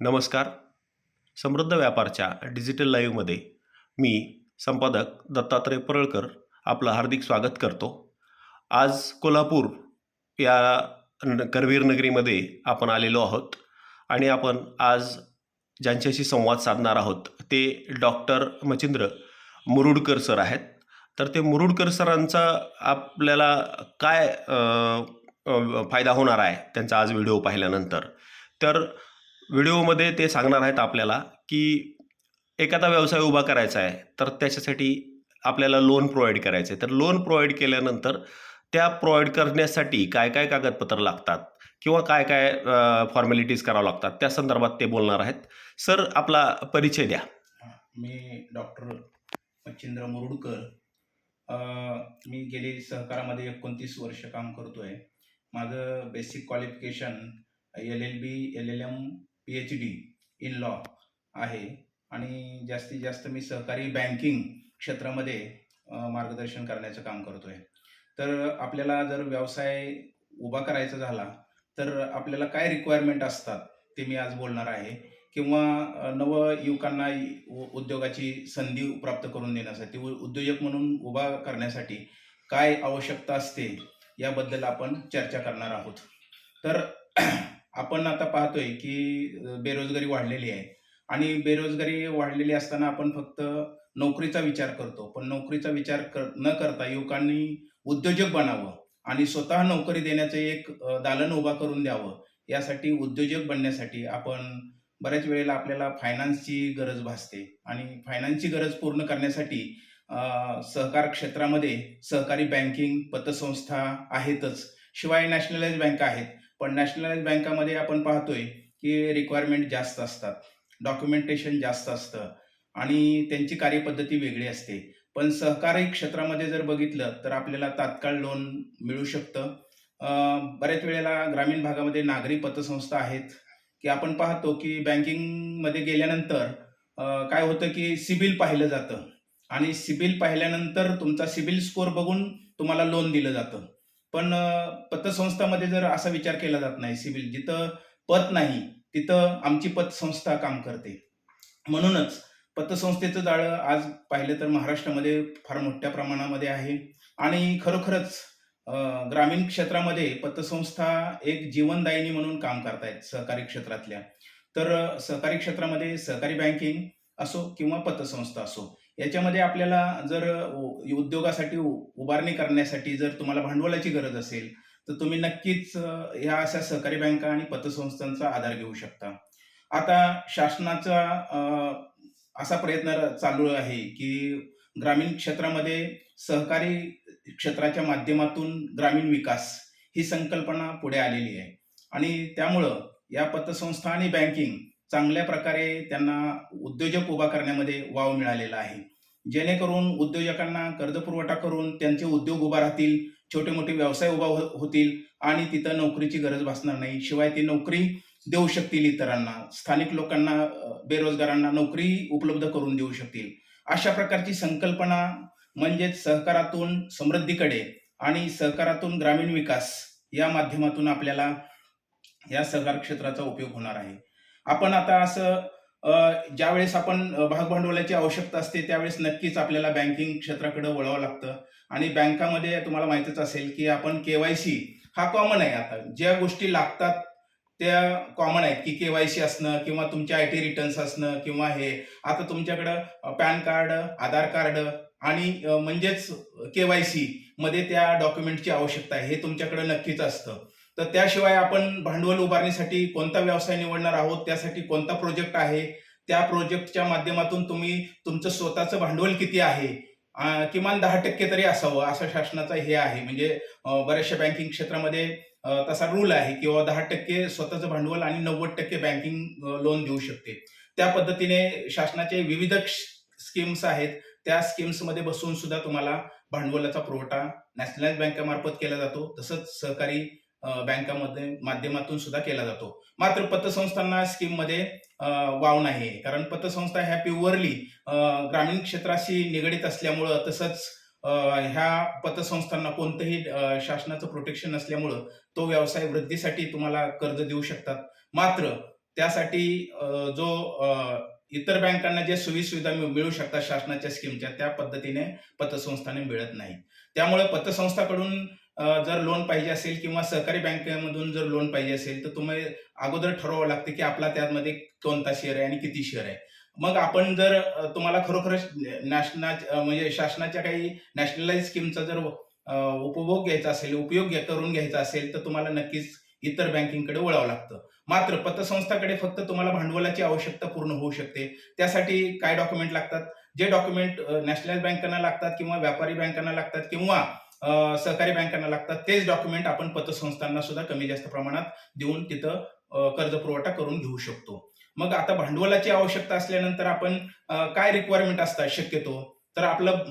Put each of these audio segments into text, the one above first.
नमस्कार. समृद्ध व्यापारच्या डिजिटल लाईव्हमध्ये मी संपादक दत्तात्रय परळकर आपलं हार्दिक स्वागत करतो. आज कोल्हापूर या न करवीर नगरीमध्ये आपण आलेलो आहोत आणि आपण आज ज्यांच्याशी संवाद साधणार आहोत ते डॉक्टर मचिंद्र मुरुडकर सर आहेत. तर ते मुरुडकर सरांचा आपल्याला काय फायदा होणार आहे त्यांचा आज व्हिडिओ पाहिल्यानंतर? तर व्हिडिओमध्ये ते सांगणार आहेत आपल्याला की एखादा व्यवसाय उभा करायचा आहे तर त्याच्यासाठी आपल्याला लोन प्रोव्हाइड करायचं. आहे तर लोन प्रोव्हाइड केल्यानंतर त्या प्रोव्हाइड करण्यासाठी काय काय कागदपत्र लागतात किंवा काय काय फॉर्मॅलिटीज करावं लागतात त्या संदर्भात ते बोलणार आहेत. सर आपला परिचय द्या. मी डॉक्टर मच्छिंद्र मुरुडकर. मी गेली सहकारामध्ये एकोणतीस वर्ष काम करतो आहे माझं basic qualification L L B L L M P H D in law आहे. आणि जास्तीत जास्त मी सहकारी बँकिंग क्षेत्रामध्ये मार्गदर्शन करण्याचं काम करतो आहे तर आपल्याला जर व्यवसाय उभा करायचा झाला तर आपल्याला काय रिक्वायरमेंट असतात ते मी आज बोलणार आहे. किंवा नवयुवकांना उ- उद्योगाची संधी प्राप्त करून देण्यासाठी उ- उद्योजक म्हणून उभा करण्यासाठी काय आवश्यकता असते याबद्दल आपण चर्चा करणार आहोत. तर आपण आता पाहतोय की बेरोजगारी वाढलेली आहे. आणि बेरोजगारी वाढलेली असताना आपण फक्त नोकरीचा विचार करतो. पण नोकरीचा विचार कर न करता युवकांनी उद्योजक बनावं आणि स्वतः नोकरी देण्याचं एक दालन उभा करून द्यावं. यासाठी उद्योजक बनण्यासाठी आपण बऱ्याच वेळेला आपल्याला फायनान्सची गरज भासते. आणि फायनान्सची गरज पूर्ण करण्यासाठी सहकार क्षेत्रामध्ये सहकारी बँकिंग पतसंस्था आहेतच. शिवाय नॅशनलाइज बँका आहेत. पण नॅशनलाइज बँकामध्ये आपण पाहतोय की रिक्वायरमेंट जास्त असतात. डॉक्युमेंटेशन जास्त असतं. आणि त्यांची कार्यपद्धती वेगळी असते. पण सहकारी क्षेत्रामध्ये जर बघितलं तर आपल्याला तात्काळ लोन मिळू शकतं. बऱ्याच वेळेला ग्रामीण भागामध्ये नागरी पतसंस्था आहेत. की आपण पाहतो की बँकिंगमध्ये गेल्यानंतर काय होतं की सिबिल पाहिलं जातं. आणि सिबिल पाहिल्यानंतर तुमचा सिबिल स्कोअर बघून तुम्हाला लोन दिलं जातं. पण पतसंस्थामध्ये जर असा विचार केला जात नाही सिव्हिल जिथं पत नाही तिथं आमची पतसंस्था काम करते. म्हणूनच पतसंस्थेचं जाळं आज पाहिलं तर महाराष्ट्रामध्ये फार मोठ्या प्रमाणामध्ये आहे. आणि खरोखरच ग्रामीण क्षेत्रामध्ये पतसंस्था एक जीवनदायिनी म्हणून काम करतायत सहकारी क्षेत्रातल्या. तर सहकारी क्षेत्रामध्ये सहकारी बँकिंग असो किंवा पतसंस्था असो याच्यामध्ये आपल्याला जर उद्योगासाठी उ- उभारणी करण्यासाठी जर तुम्हाला भांडवलाची गरज असेल तर तुम्ही नक्कीच ह्या अशा सहकारी बँका आणि पतसंस्थांचा आधार घेऊ शकता. आता शासनाचा असा प्रयत्न चालू आहे की ग्रामीण क्षेत्रामध्ये सहकारी क्षेत्राच्या माध्यमातून ग्रामीण विकास ही संकल्पना पुढे आलेली आहे. आणि त्यामुळं या पतसंस्था आणि बँकिंग चांगल्या प्रकारे त्यांना उद्योजक उभा करण्यामध्ये वाव मिळालेला आहे. जेणेकरून उद्योजकांना कर्जपुरवठा करून त्यांचे उद्योग उभा राहतील छोटे मोठे व्यवसाय उभा हो- होतील आणि तिथं नोकरीची गरज भासणार नाही. शिवाय ती नोकरी देऊ शकतील इतरांना स्थानिक लोकांना बेरोजगारांना नोकरी उपलब्ध करून देऊ शकतील. अशा प्रकारची संकल्पना म्हणजेच सहकारातून समृद्धीकडे आणि सहकारातून ग्रामीण विकास या माध्यमातून आपल्याला या सहकार क्षेत्राचा उपयोग होणार आहे. आपण आता असं ज्यावेळेस आपण भागभांडवलाची आवश्यकता असते त्यावेळेस नक्कीच आपल्याला बँकिंग क्षेत्राकडे वळावं लागतं. आणि बँकामध्ये तुम्हाला माहितीच असेल की आपण केवायसी हा कॉमन आहे आता. ज्या गोष्टी लागतात त्या कॉमन आहेत की केवायसी असणं किंवा तुमच्या आय टी रिटर्न्स असणं किंवा हे. आता तुमच्याकडं पॅन कार्ड आधार कार्ड आणि म्हणजेच केवायसी मध्ये त्या डॉक्युमेंटची आवश्यकता आहे हे तुमच्याकडे नक्कीच असतं. तर त्याशिवाय आपण भांडवल उभारणीसाठी कोणता व्यवसाय निवडणार आहोत त्यासाठी कोणता प्रोजेक्ट आहे त्या प्रोजेक्टच्या माध्यमातून तुम्ही तुमचं स्वतःचं भांडवल किती आहे किमान दहा टक्के तरी असावं असं शासनाचा हे आहे. म्हणजे बऱ्याचशा बँकिंग क्षेत्रामध्ये तसा रूल आहे किंवा दहा टक्के स्वतःचं भांडवल आणि नव्वद टक्के बँकिंग लोन देऊ शकते. त्या पद्धतीने शासनाचे विविध स्कीम्स आहेत. त्या स्कीम्समध्ये बसून सुद्धा तुम्हाला भांडवलाचा पुरवठा नॅशनलाइज बँकेमार्फत केला जातो. तसंच सहकारी बँकामध्ये माध्यमातून सुद्धा केला जातो. मात्र पतसंस्थांना स्कीममध्ये वाव नाही आहे कारण पतसंस्था ह्या प्युअरली ग्रामीण क्षेत्राशी निगडीत असल्यामुळं तसंच ह्या पतसंस्थांना कोणतंही शासनाचं प्रोटेक्शन नसल्यामुळं तो व्यवसाय वृद्धीसाठी तुम्हाला कर्ज देऊ शकतात. मात्र त्यासाठी जो इतर बँकांना जे सोयी सुविधा मिळू शकतात शासनाच्या स्कीमच्या त्या पद्धतीने पतसंस्थाने मिळत नाही त्यामुळे पतसंस्थाकडून जर लोन पाहिजे असेल किंवा सहकारी बँकेमधून जर लोन पाहिजे असेल तर तुम्ही अगोदर ठरवावं लागतं की आपला त्यामध्ये कोणता शेअर आहे आणि किती शेअर आहे. मग आपण जर तुम्हाला खरोखरच नॅशना म्हणजे शासनाच्या काही नॅशनलाइज स्कीमचा जर उपभोग घ्यायचा असेल उपयोग करून घ्यायचा असेल तर तुम्हाला नक्कीच इतर बँकिंगकडे वळावं लागतं. मात्र पतसंस्थाकडे फक्त तुम्हाला भांडवलाची आवश्यकता पूर्ण होऊ शकते. त्यासाठी काय डॉक्युमेंट लागतात? जे डॉक्युमेंट नॅशनल बँकांना लागतात किंवा व्यापारी बँकांना लागतात किंवा सहकारी बँकांना लागतात. तेच डॉक्युमेंट आपण पतसंस्थांना सुद्धा कमी जास्त प्रमाणात देऊन तिथं कर्ज पुरवठा करून घेऊ शकतो. मग आता भांडवलाची आवश्यकता असल्यानंतर आपण काय रिक्वायरमेंट असतात शक्यतो? तर आपलं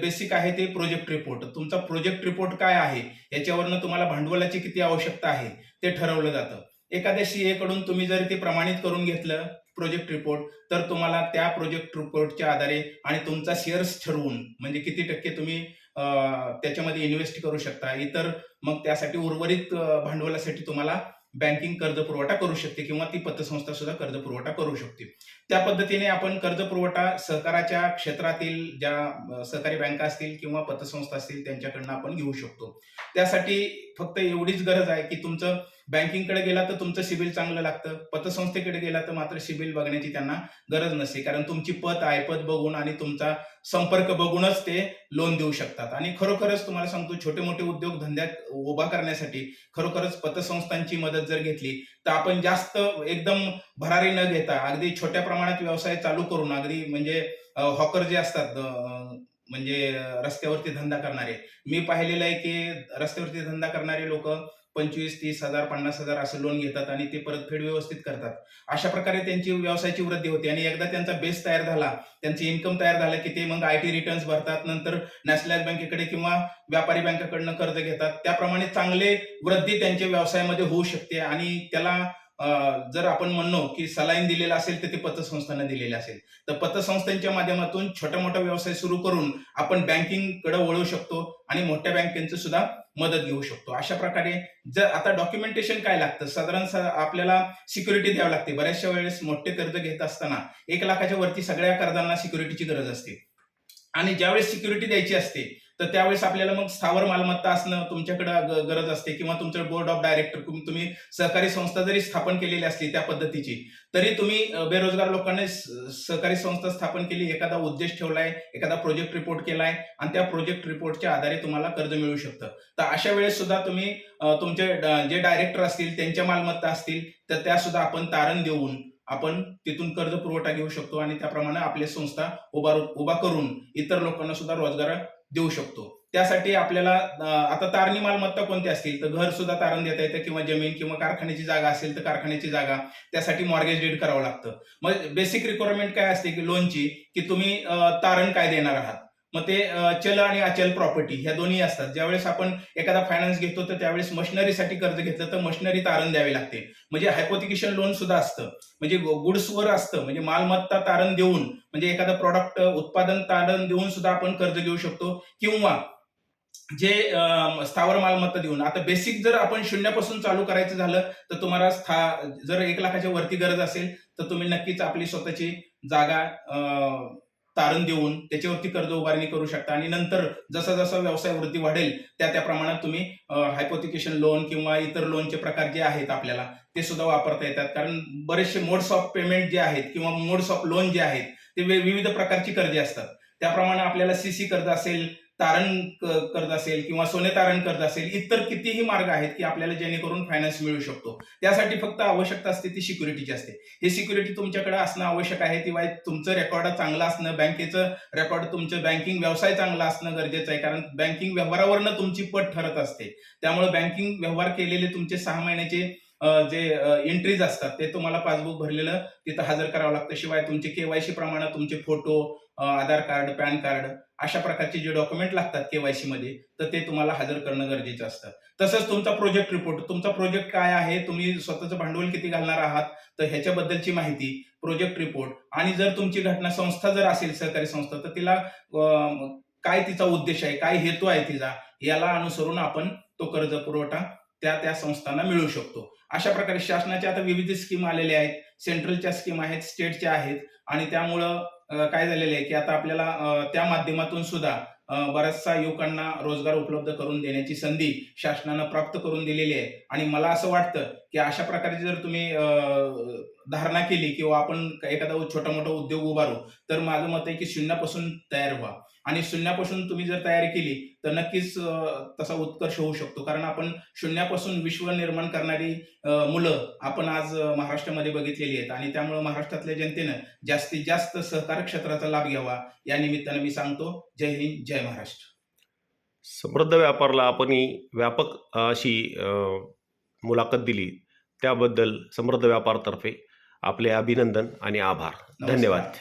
बेसिक म्हणजे आहे ते प्रोजेक्ट रिपोर्ट तुमचा प्रोजेक्ट रिपोर्ट काय आहे? याच्यावरनं तुम्हाला भांडवलाची किती आवश्यकता आहे? ते ठरवलं जातं. एखाद्या सीए कडून तुम्ही जर ते प्रमाणित करून घेतलं प्रोजेक्ट रिपोर्ट तर तुम्हाला त्या प्रोजेक्ट रिपोर्टच्या आधारे आणि तुमचा शेअर्स ठरवून म्हणजे किती टक्के तुम्ही त्याच्यामध्ये इन्व्हेस्ट करू शकता. इतर मग त्यासाठी उर्वरित भांडवलासाठी तुम्हाला बँकिंग कर्ज पुरवठा करू शकते किंवा ती पतसंस्था सुद्धा कर्ज पुरवठा करू शकते. त्या पद्धतीने आपण कर्ज पुरवठा सहकाराच्या क्षेत्रातील ज्या सहकारी बँका असतील किंवा पतसंस्था असतील त्यांच्याकडनं आपण घेऊ शकतो. त्यासाठी फक्त एवढीच गरज आहे की तुमचं बँकिंगकडे गेला तर तुमचं सिबिल चांगलं लागतं. पतसंस्थेकडे गेला तर मात्र सिबिल बघण्याची त्यांना गरज नसते. कारण तुमची पत आयपत बघून आणि तुमचा संपर्क बघूनच ते लोन देऊ शकतात. आणि खरोखरच तुम्हाला सांगतो छोटे मोठे उद्योग धंद्यात उभा करण्यासाठी खरोखरच पतसंस्थांची मदत जर घेतली तर आपण जास्त एकदम भरारी न घेता अगदी छोट्या प्रमाणात व्यवसाय चालू करून अगदी म्हणजे हॉकर जे असतात म्हणजे रस्त्यावरती धंदा करणारे. मी पाहिलेलं आहे की रस्त्यावरती धंदा करणारे लोक पंचवीस तीस हजार पन्नास हजार असं लोन घेतात आणि ते परतफेड व्यवस्थित करतात. अशा प्रकारे त्यांची व्यवसायाची वृद्धी होते आणि एकदा त्यांचा बेस तयार झाला त्यांचे इन्कम तयार झालं की ते मग आय टी रिटर्न्स भरतात नंतर नॅशनलाइज बँकेकडे किंवा व्यापारी बँकेकडनं कर्ज घेतात. त्याप्रमाणे चांगले वृद्धी त्यांच्या व्यवसायामध्ये होऊ शकते आणि त्याला जर आपण म्हणलो की सलाईन दिलेला असेल तर ते पतसंस्थांना दिलेले असेल. तर पतसंस्थांच्या माध्यमातून छोटा मोठा व्यवसाय सुरू करून आपण बँकिंगकडे वळू शकतो आणि मोठ्या बँकेचं सुद्धा मदत घेऊ शकतो. अशा प्रकारे जर आता डॉक्युमेंटेशन काय लागतं? साधारण आपल्याला सिक्युरिटी द्यावी लागते. बऱ्याचशा वेळेस मोठे कर्ज घेत असताना एक लाखाच्या वरती सगळ्या कर्जांना सिक्युरिटीची गरज असते. आणि ज्यावेळेस सिक्युरिटी द्यायची असते तर त्यावेळेस आपल्याला मग स्थावर मालमत्ता असणं तुमच्याकडे गरज असते किंवा तुमचं बोर्ड ऑफ डायरेक्टर तुम्ही सहकारी संस्था जरी स्थापन केलेली असली त्या पद्धतीची तरी तुम्ही बेरोजगार लोकांनी सहकारी संस्था स्थापन केली एखादा उद्देश ठेवलाय एखादा प्रोजेक्ट रिपोर्ट केलाय आणि त्या प्रोजेक्ट रिपोर्टच्या आधारे तुम्हाला कर्ज मिळू शकतं. तर अशा वेळेस सुद्धा तुम्ही तुमचे जे डायरेक्टर असतील त्यांच्या मालमत्ता असतील तर त्या सुद्धा आपण तारण देऊन आपण तिथून कर्ज पुरवठा घेऊ शकतो आणि त्याप्रमाणे आपली संस्था उभा उभा करून इतर लोकांना सुद्धा रोजगार देऊ शकतो. त्यासाठी आपल्याला आता तारणी मालमत्ता कोणती असतील? तर घर सुद्धा तारण देता येतं किंवा जमीन किंवा कारखान्याची जागा असेल तर कारखान्याची जागा. त्यासाठी मॉर्गेज डीड करावं लागतं. मग बेसिक रिक्वायरमेंट काय असते की लोनची की तुम्ही तारण काय देणार आहात? मग ते चल आणि अचल प्रॉपर्टी ह्या दोन्ही असतात. ज्यावेळेस आपण एखादा फायनान्स घेतो तर त्यावेळेस मशिनरीसाठी कर्ज घेतलं तर मशिनरी तारण द्यावी लागते. म्हणजे हायपोथिकेशन लोन सुद्धा असतं. म्हणजे गुड्सवर असतं. म्हणजे मालमत्ता तारण देऊन म्हणजे एखादं प्रॉडक्ट उत्पादन तारण देऊन सुद्धा आपण कर्ज घेऊ शकतो. किंवा जे स्थावर मालमत्ता देऊन. आता बेसिक जर आपण शून्यापासून चालू करायचं झालं तर तुम्हाला स्था जर एक लाखाच्या वरती गरज असेल तर तुम्ही नक्कीच आपली स्वतःची जागा तारण देऊन त्याच्यावरती कर्ज उभारणी करू शकता. आणि नंतर जसा जसा व्यवसाय वृद्धी वाढेल त्या त्या प्रमाणात तुम्ही हायपोथिकेशन लोन किंवा इतर लोनचे प्रकार जे आहेत आपल्याला ते सुद्धा वापरता येतात. कारण बरेचसे मोड्स ऑफ पेमेंट जे आहेत किंवा मोड्स ऑफ लोन जे आहेत ते विविध प्रकारची कर्जे असतात. त्याप्रमाणे आपल्याला सीसी कर्ज असेल तारण कर्ज असेल किंवा सोने तारण कर्ज असेल इतर कितीही मार्ग आहेत की आपल्याला जेणेकरून फायनान्स मिळू शकतो. त्यासाठी फक्त आवश्यकता असते ती सिक्युरिटीची असते. हे सिक्युरिटी तुमच्याकडे असणं आवश्यक आहे किंवा तुमचं रेकॉर्ड चांगलं असणं बँकेचं रेकॉर्ड तुमचं बँकिंग व्यवसाय चांगला असणं गरजेचं आहे कारण बँकिंग व्यवहारावरनं तुमची पट ठरत असते. त्यामुळे बँकिंग व्यवहार केलेले तुमचे सहा महिन्याचे जे एंट्रीज असतात ते तुम्हाला पासबुक भरलेलं तिथं हजर करावं लागतं. शिवाय तुमचे केवायसी प्रमाणे तुमचे photo Aadhaar card PAN card अशा प्रकारचे जे डॉक्युमेंट लागतात केवायसी मध्ये तर ते तुम्हाला हजर करणं गरजेचं असतं. तसंच तुमचा प्रोजेक्ट रिपोर्ट तुमचा प्रोजेक्ट काय आहे तुम्ही स्वतःचं भांडवल किती घालणार आहात तर ह्याच्याबद्दलची माहिती प्रोजेक्ट रिपोर्ट आणि जर तुमची घटना संस्था जर असेल सहकारी संस्था तर तिला काय तिचा उद्देश आहे काय हेतू आहे तिचा याला अनुसरून आपण तो कर्ज पुरवठा त्या त्या संस्थांना मिळू शकतो. अशा प्रकारे शासनाच्या आता विविध स्कीम आलेल्या आहेत. सेंट्रलच्या स्कीम आहेत स्टेटच्या आहेत. आणि त्यामुळं काय झालेलं आहे की आता आपल्याला त्या माध्यमातून सुद्धा बऱ्याचशा युवकांना रोजगार उपलब्ध करून देण्याची संधी शासनानं प्राप्त करून दिलेली आहे. आणि मला असं वाटतं की अशा प्रकारे जर तुम्ही धारणा केली किंवा आपण एखादा छोटा मोठा उद्योग उभारू तर माझं मत आहे की शून्यापासून तयार व्हा. आणि शून्यापासून तुम्ही जर तयारी केली तर नक्कीच तसा उत्कर्ष होऊ शकतो. कारण आपण शून्यापासून विश्व निर्माण करणारी मुलं आपण आज महाराष्ट्रामध्ये बघितलेली आहेत. आणि त्यामुळे महाराष्ट्रातल्या जनतेनं जास्तीत जास्त सहकार क्षेत्राचा लाभ घ्यावा. या निमित्तानं मी सांगतो जय हिंद जय महाराष्ट्र. समृद्ध व्यापारला आपण व्यापक अशी मुलाखत दिली. त्याबद्दल समृद्ध व्यापारतर्फे आपले अभिनंदन आणि आभार. धन्यवाद.